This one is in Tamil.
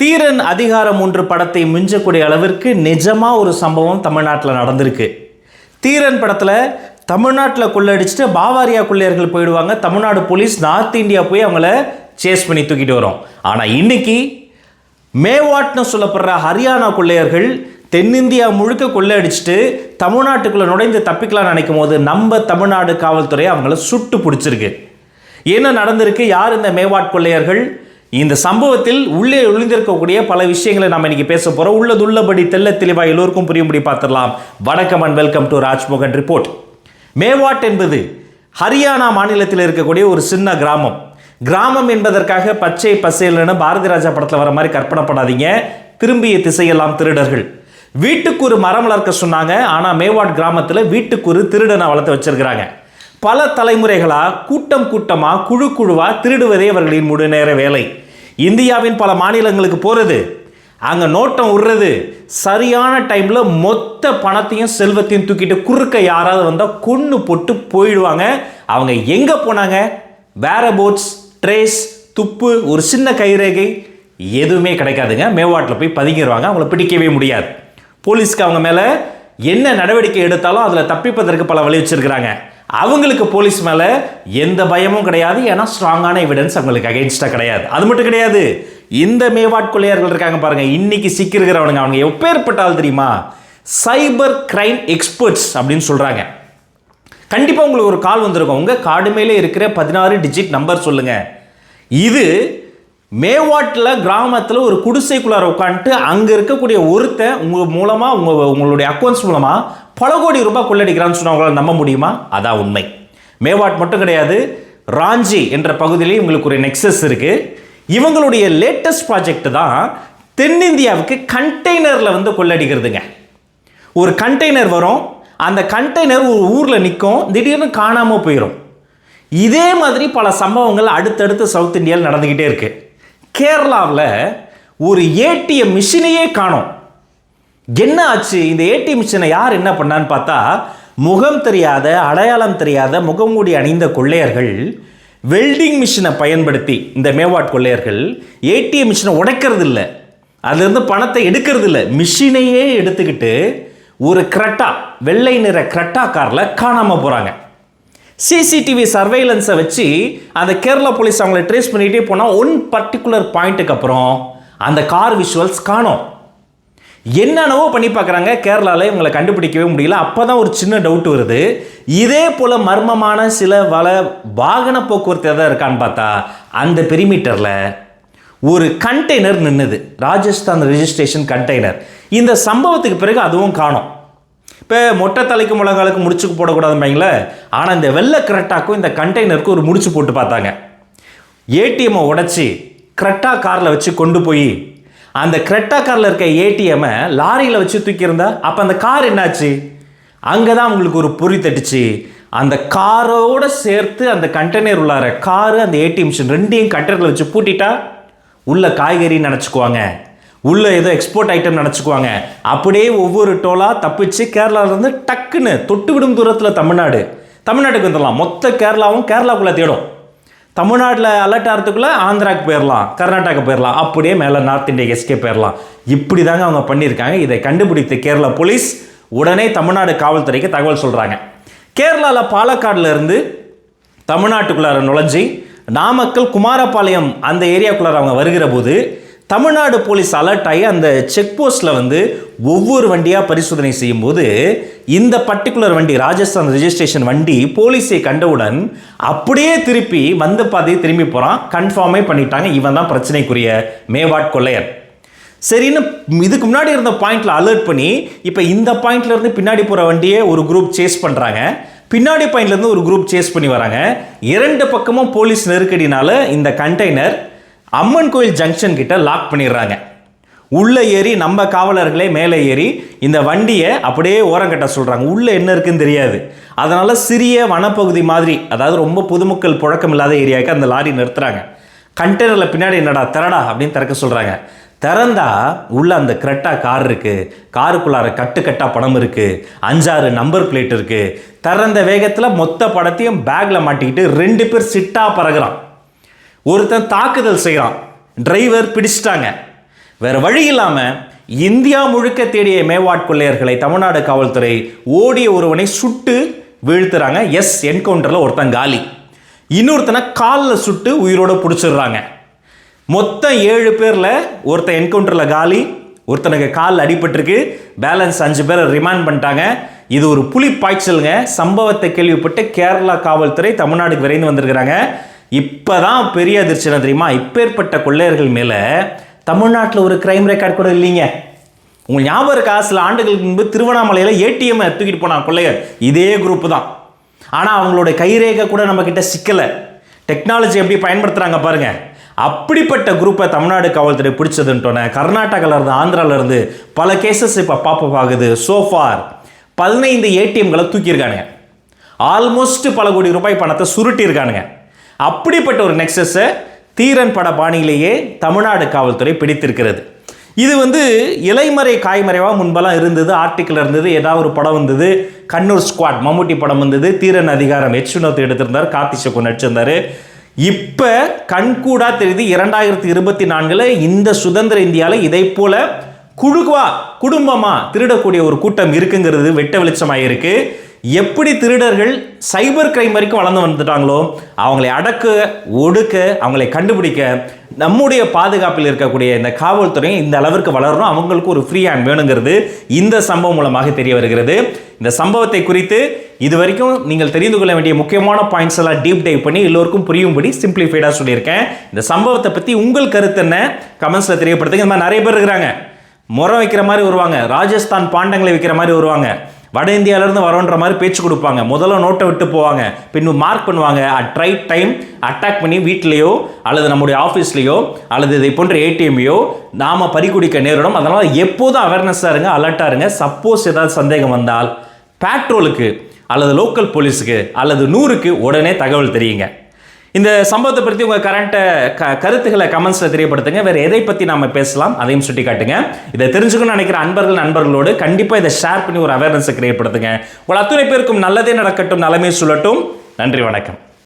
தீரன் அதிகாரம் ஒன்று படத்தை மிஞ்சக்கூடிய அளவிற்கு நிஜமாக ஒரு சம்பவம் தமிழ்நாட்டில் நடந்திருக்கு. தீரன் படத்தில் தமிழ்நாட்டில் கொள்ளடிச்சிட்டு பாவாரியா கொள்ளையர்கள் போயிடுவாங்க. தமிழ்நாடு போலீஸ் நார்த் இந்தியா போய் அவங்கள சேஸ் பண்ணி தூக்கிட்டு வரும். ஆனால் இன்னைக்கு மேவாட்னு சொல்லப்படுற ஹரியானா கொள்ளையர்கள் தென்னிந்தியா முழுக்க கொள்ளையடிச்சிட்டு தமிழ்நாட்டுக்குள்ளே நுழைந்து தப்பிக்கலாம்னு நினைக்கும் போது நம்ம தமிழ்நாடு காவல்துறை அவங்கள சுட்டு பிடிச்சிருக்கு. என்ன நடந்திருக்கு? யார் இந்த மேவாட் கொள்ளையர்கள்? இந்த சம்பவத்தில் உள்ளே ஒளிந்திருக்கக்கூடிய பல விஷயங்களை நம்ம இன்னைக்கு பேச போகிறோம் உள்ளதுள்ளபடி தெல்ல தெளிவாக எல்லோருக்கும் புரியும்படி பார்த்துடலாம். வணக்கம் and welcome to Rajmohan report Mewat என்பது ஹரியானா மாநிலத்தில் இருக்கக்கூடிய ஒரு சின்ன கிராமம். கிராமம் என்பதற்காக பச்சை பசேல்னு பாரதி ராஜா படத்தில் வர மாதிரி கற்பனை பண்ணாதீங்க. திரும்பிய திசையெல்லாம் திருடர்கள். வீட்டுக்கு ஒரு மரம் வளர்க்க சொன்னாங்க. ஆனால் மேவாட் கிராமத்தில் வீட்டுக்கு ஒரு திருடனை வளர்த்து வச்சிருக்கிறாங்க. பல தலைமுறைகளாக கூட்டம் கூட்டமாக குழு குழுவாக திருடுவதே அவர்களின் முழு நேர வேலை. இந்தியாவின் பல மாநிலங்களுக்கு போகிறது அங்கே நோட்டம் விடுறது சரியான டைமில் மொத்த பணத்தையும் செல்வத்தையும் தூக்கிட்டு குறுக்க யாராவது வந்தால் கொன்று போட்டு போயிடுவாங்க. அவங்க எங்கே போனாங்க? வேற போட்ஸ் ட்ரேஸ் துப்பு ஒரு சின்ன கைரேகை எதுவுமே கிடைக்காதுங்க. மேவாட்டில் போய் பதுங்கிடுவாங்க அவங்கள பிடிக்கவே முடியாது. போலீஸ்க்கு அவங்க மேலே என்ன நடவடிக்கை எடுத்தாலும் அதில் தப்பிப்பதற்கு பல வழி வச்சுருக்கிறாங்க. அவங்களுக்கு போலீஸ் மேலே எந்த பயமும் கிடையாது. ஏன்னா ஸ்ட்ராங்கான எவிடன்ஸ் அவங்களுக்கு அகைன்ஸ்டாக கிடையாது. அது மட்டும் கிடையாது. இந்த மேவாட் கொள்ளையர்கள் இருக்காங்க பாருங்க. இன்னைக்கு சிக்கிருக்கிறவனுங்க அவங்க எப்பேற்பட்டால் தெரியுமா? சைபர் கிரைம் எக்ஸ்பர்ட்ஸ் அப்படின்னு சொல்கிறாங்க கண்டிப்பாக உங்களுக்கு ஒரு கால் வந்திருக்கும். உங்கள் கார்டு மேலே இருக்கிற பதினாறு டிஜிட் நம்பர் சொல்லுங்கள் இது மேவாட்டில் கிராமத்தில் ஒரு குடிசைக்குள்ளார உட்காந்துட்டு அங்கே இருக்கக்கூடிய ஒருத்தன் உங்கள் மூலமாக உங்கள் உங்களுடைய அக்கௌண்ட்ஸ் மூலமாக பல கோடி ரூபாய் கொள்ளடிக்கிறான்னு சொன்னால் நம்ப முடியுமா? அதான் உண்மை. மேவாட் மட்டும் கிடையாது ராஞ்சி என்ற பகுதியிலேயும் இவங்களுக்கு ஒரு நெக்ஸஸ் இருக்குது இவங்களுடைய லேட்டஸ்ட் ப்ராஜெக்ட் தான் தென்னிந்தியாவுக்கு கண்டெய்னரில் வந்து கொள்ளடிக்கிறதுங்க. ஒரு கண்டெய்னர் வரும் அந்த கண்டெய்னர் ஒரு ஊரில் நிற்கும் திடீர்னு காணாமல் போயிடும் இதே மாதிரி பல சம்பவங்கள் அடுத்தடுத்து சவுத் இந்தியாவில் நடந்துக்கிட்டே இருக்கு. கேரளாவில் ஒரு ஏடிஎம் மிஷினையே காணும். என்ன ஆச்சு? இந்த ஏடிஎம் மிஷினை யார் என்ன பண்ணான்னு பார்த்தா முகம் தெரியாத அடையாளம் தெரியாத முகமூடி அணிந்த கொள்ளையர்கள் வெல்டிங் மிஷினை பயன்படுத்தி இந்த மேவாட் கொள்ளையர்கள் ஏடிஎம் மிஷினை உடைக்கிறது இல்லை அதுலேருந்து பணத்தை எடுக்கிறது இல்லை மிஷினையே எடுத்துக்கிட்டு ஒரு கிரட்டா வெள்ளை நிற கிரட்டா காரில் காணாமல் போகிறாங்க சிசிடிவி சர்வைலன்ஸை வச்சு அந்த கேரளா போலீஸ் அவங்கள ட்ரேஸ் பண்ணிகிட்டே போனால் ஒன் பர்டிகுலர் பாயிண்ட்டுக்கு அப்புறம் அந்த கார் விஷுவல்ஸ் காணோம். என்னென்னவோ பண்ணி பார்க்குறாங்க. கேரளாவில் இவங்களை கண்டுபிடிக்கவே முடியல. அப்போ தான் ஒரு சின்ன டவுட் வருது. இதே போல் மர்மமான சில வள வாகன போக்குவரத்து எதாவது இருக்கான்னு பார்த்தா அந்த பெரிமீட்டரில் ஒரு கண்டெய்னர் நின்னுது. ராஜஸ்தான் ரிஜிஸ்ட்ரேஷன் கண்டெய்னர் இந்த சம்பவத்துக்கு பிறகு அதுவும் காணோம். இப்போ மொட்டை தலைக்கு முழங்காலுக்கு முடிச்சுக்கு போடக்கூடாதும்பாங்களே ஆனால் இந்த வெள்ளை கரெக்டாக்கும் இந்த கண்டெய்னருக்கும் ஒரு முடிச்சு போட்டு பார்த்தாங்க. ஏடிஎம்மை உடைச்சி கரெக்டாக காரில் வச்சு கொண்டு போய் அந்த கிரெட்டா காரில் இருக்க ஏடிஎம்மை லாரியில் வச்சு தூக்கியிருந்தா அப்போ அந்த கார் என்னாச்சு? அங்கே தான் உங்களுக்கு ஒரு பொறி தட்டுச்சு. அந்த காரோட சேர்த்து அந்த கண்டெய்னர் உள்ளார காரு அந்த ஏடிஎம் மிஷின் ரெண்டையும் கண்டெய்னரில் வச்சு பூட்டிட்டா உள்ள காய்கறி நினச்சிக்குவாங்க. உள்ள ஏதோ எக்ஸ்போர்ட் ஐட்டம் நினச்சிக்குவாங்க. அப்படியே ஒவ்வொரு டோலாக தப்பிச்சு கேரளாவிலேருந்து டக்குன்னு தொட்டு விடும் தூரத்தில் தமிழ்நாடு. தமிழ்நாட்டுக்கு வந்துடலாம். மொத்த கேரளாவும் கேரளாக்குள்ளே தேடும். தமிழ்நாட்டில் அலர்ட் ஆகிறதுக்குள்ளே ஆந்திராக்கு போயிடலாம் கர்நாடகா போயிடலாம் அப்படியே மேலே நார்த் இந்தியா எஸ்கே போயிடலாம் இப்படி தாங்க அவங்க பண்ணியிருக்காங்க. இதை கண்டுபிடித்த கேரளா போலீஸ் உடனே தமிழ்நாடு காவல்துறைக்கு தகவல் சொல்கிறாங்க கேரளாவில் பாலக்காடுல இருந்து தமிழ்நாட்டுக்குள்ளார நுழைஞ்சி நாமக்கல் குமாரபாளையம் அந்த ஏரியாக்குள்ளார அவங்க வருகிற போது தமிழ்நாடு போலீஸ் அலர்ட் ஆகி அந்த செக் போஸ்ட்டில் வந்து ஒவ்வொரு வண்டியாக பரிசோதனை செய்யும்போது இந்த பர்டிகுலர் வண்டி ராஜஸ்தான் ரிஜிஸ்ட்ரேஷன் வண்டி போலீஸை கண்டவுடன் அப்படியே திருப்பி வந்த பாதையை திரும்பி போகிறான் கன்ஃபார்மே பண்ணிட்டாங்க. இவன் தான் பிரச்சனைக்குரிய மேவாட் கொள்ளையர் சரின்னு இதுக்கு முன்னாடி இருந்த பாயிண்டில் அலர்ட் பண்ணி இப்போ இந்த பாயிண்ட்லேருந்து பின்னாடி போகிற வண்டியை ஒரு குரூப் சேஸ் பண்ணுறாங்க பின்னாடி பாயிண்ட்லேருந்து ஒரு குரூப் சேஸ் பண்ணி வராங்க. இரண்டு பக்கமும் போலீஸ் நெருக்கடினால இந்த கண்டெய்னர் அம்மன் கோயில் ஜங்ஷன் கிட்ட லாக் பண்ணிடுறாங்க. உள்ளே ஏறி நம்ம காவலர்களே மேலே ஏறி இந்த வண்டியை அப்படியே ஓரங்கட்ட சொல்கிறாங்க உள்ளே என்ன இருக்குன்னு தெரியாது. அதனால் சிறிய வனப்பகுதி மாதிரி அதாவது ரொம்ப பொதுமக்கள் புழக்கம் இல்லாத ஏரியாவுக்கு அந்த லாரி நிறுத்துறாங்க. கண்டெய்னரில் பின்னாடி என்னடா திறடா அப்படின்னு திறக்க சொல்கிறாங்க திறந்தா உள்ள அந்த கரெக்டாக கார் இருக்குது காருக்குள்ளார கட்டு கட்டா பணம் இருக்குது அஞ்சாறு நம்பர் பிளேட் இருக்குது திறந்த வேகத்தில் மொத்த படத்தையும் பேக்கில் மாட்டிக்கிட்டு ரெண்டு பேர் சிட்டா பறகுறான். ஒருத்தன் தாக்குதல் செய்கிறான் டிரைவர் பிடிச்சிட்டாங்க. வேறு வழி இல்லாமல் இந்தியா முழுக்க தேடிய மேவாட் கொள்ளையர்களை தமிழ்நாடு காவல்துறை ஓடிய ஒருவனை சுட்டு வீழ்த்துறாங்க. எஸ் என்கவுண்டரில் ஒருத்தன் காலி. இன்னொருத்தனை காலில் சுட்டு உயிரோடு பிடிச்சிடுறாங்க. மொத்தம் ஏழு பேரில் ஒருத்தன் என்கவுண்டரில் காலி. ஒருத்தனுக்கு கால் அடிபட்டிருக்கு. பேலன்ஸ் அஞ்சு பேரை ரிமாண்ட் பண்ணிட்டாங்க. இது ஒரு புலி பாய்ச்சலுங்க. சம்பவத்தை கேள்விப்பட்டு கேரளா காவல்துறை தமிழ்நாடுக்கு விரைந்து வந்திருக்கிறாங்க. இப்போ தான் பெரிய அதிர்ச்சினா தெரியுமா? இப்பேற்பட்ட கொள்ளையர்கள் மேலே தமிழ்நாட்டில் ஒரு கிரைம் ரெக்கார்ட் கூட இல்லைங்க. உங்கள் ஞாபகம் இருக்கா? சில ஆண்டுகளுக்கு முன்பு திருவண்ணாமலையில் ஏடிஎம் தூக்கிட்டு போனான் கொள்ளையர். இதே குரூப் தான். ஆனால் அவங்களோட கைரேகை கூட நம்மக்கிட்ட சிக்கலை. டெக்னாலஜி எப்படி பயன்படுத்துகிறாங்க பாருங்கள் அப்படிப்பட்ட குரூப்பை தமிழ்நாடு காவல்துறை பிடிச்சதுன்ட்டோன்னே கர்நாடகால இருந்து பல கேசஸ் இப்போ பாப்பப் ஆகுது. சோஃபார் பதினைந்து ஏடிஎம்களை தூக்கியிருக்கானுங்க. ஆல்மோஸ்ட் பல கோடி ரூபாய் பணத்தை சுருட்டியிருக்கானுங்க. அப்படிப்பட்ட ஒரு நெக்ஸஸை தீரன் பட பாணியிலேயே தமிழ்நாடு காவல்துறை பிடித்திருக்கிறது. இது வந்து இலைமறை காய்மறைவாக முன்பெல்லாம் இருந்தது ஆர்டிக்கல் இருந்தது ஏதாவது ஒரு படம் வந்தது கண்ணூர் ஸ்குவாட் மம்முட்டி படம் வந்தது தீரன் அதிகாரம் எச் வினோத் எடுத்திருந்தார் கார்த்தி சக்கு நடிச்சிருந்தார். இப்போ கண்கூடா தெரியுது இரண்டாயிரத்தி இருபத்தி நான்கில் இந்த சுதந்திர இந்தியாவில் இதை போல குழுவா குடும்பமாக திருடக்கூடிய ஒரு கூட்டம் இருக்குங்கிறது வெட்ட வெளிச்சமாக இருக்குது எப்படி திருடர்கள் சைபர் கிரைம் வரைக்கும் வளர்ந்து வந்துட்டாங்களோ அவங்களை அடக்க ஒடுக்க அவங்களை கண்டுபிடிக்க நம்முடைய பாதுகாப்பில் இருக்கக்கூடிய இந்த காவல்துறை இந்த அளவிற்கு வளரணும். அவங்களுக்கு ஒரு ஃப்ரீ ஹேண்ட் வேணுங்கிறது இந்த சம்பவம் மூலமாக தெரிய வருகிறது. இந்த சம்பவத்தை குறித்து இது வரைக்கும் நீங்கள் தெரிந்து கொள்ள வேண்டிய முக்கியமான பாயிண்ட்ஸ் எல்லாம் டீப் டைவ் பண்ணி எல்லோருக்கும் புரியும்படி சிம்பிளிஃபைடாக சொல்லியிருக்கேன். இந்த சம்பவத்தை பற்றி உங்கள் கருத்து என்ன? கமெண்ட்ஸில் தெரியப்படுத்துங்க. இந்த மாதிரி நிறைய பேர் இருக்கிறாங்க. முறை வைக்கிற மாதிரி வருவாங்க. ராஜஸ்தான் பாண்டங்களை வைக்கிற மாதிரி வருவாங்க. வட இந்தியாவிலேருந்து வரோன்ற மாதிரி பேச்சு கொடுப்பாங்க. முதல்ல நோட்டை விட்டு போவாங்க. பின்பு மார்க் பண்ணுவாங்க. அட் ரைட் டைம் அட்டாக் பண்ணி வீட்லேயோ அல்லது நம்முடைய ஆஃபீஸ்லேயோ அல்லது இதை போன்ற ஏடிஎம்லையோ நாம் பறிக்குடிக்க நேரிடும். அதனால் எப்போதும் அவேர்னஸாக இருங்க அலர்ட்டாக இருங்க. சப்போஸ் ஏதாவது சந்தேகம் வந்தால் பேட்ரோலுக்கு அல்லது லோக்கல் போலீஸுக்கு அல்லது நூறுக்கு உடனே தகவல் தெரியுங்க. இந்த சம்பவத்தை பற்றி உங்கள் கரண்ட்டை க கருத்துக்களை கமெண்ட்ஸில் தெரியப்படுத்துங்க. வேறு எதை பற்றி நம்ம பேசலாம் அதையும் சுட்டி காட்டுங்க இதை தெரிஞ்சுக்கணும்னு நினைக்கிற அன்பர்கள் நண்பர்களோடு கண்டிப்பாக இதை ஷேர் பண்ணி ஒரு அவேர்னஸை கிரியேட் படுத்துங்க. உங்கள் அத்துணை பேருக்கும் நல்லதே நடக்கட்டும் நலமே சொல்லட்டும் நன்றி வணக்கம்.